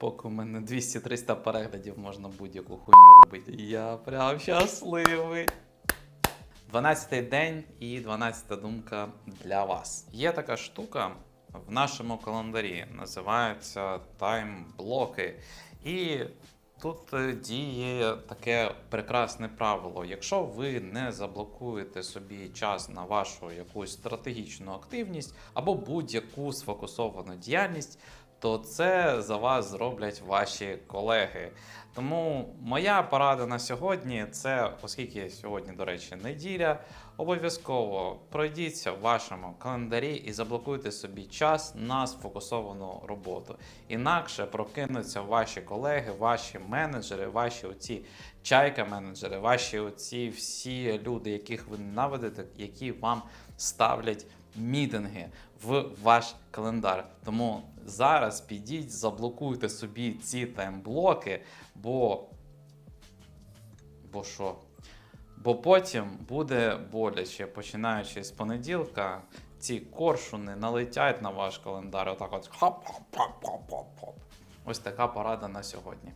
Поки у мене 200-300 переглядів можна будь-яку хуйню робити. Я прям щасливий. 12-й день і 12-та думка для вас. Є така штука в нашому календарі, називаються тайм-блоки. І тут е, діє таке прекрасне правило. Якщо ви не заблокуєте собі час на вашу якусь стратегічну активність або будь-яку сфокусовану діяльність, то це за вас зроблять ваші колеги. Тому моя порада на сьогодні це, оскільки сьогодні, до речі, неділя, обов'язково пройдіться в вашому календарі і заблокуйте собі час на сфокусовану роботу. Інакше прокинуться ваші колеги, ваші менеджери, ваші оці чайка-менеджери, ваші оці всі люди, яких ви ненавидите, які вам ставлять мітинги в ваш календар. Тому зараз підіть, заблокуйте собі ці таймблоки, бо. Бо що? Бо потім буде боляче, починаючи з понеділка, ці коршуни налетять на ваш календар. Отак от. Ось така порада на сьогодні.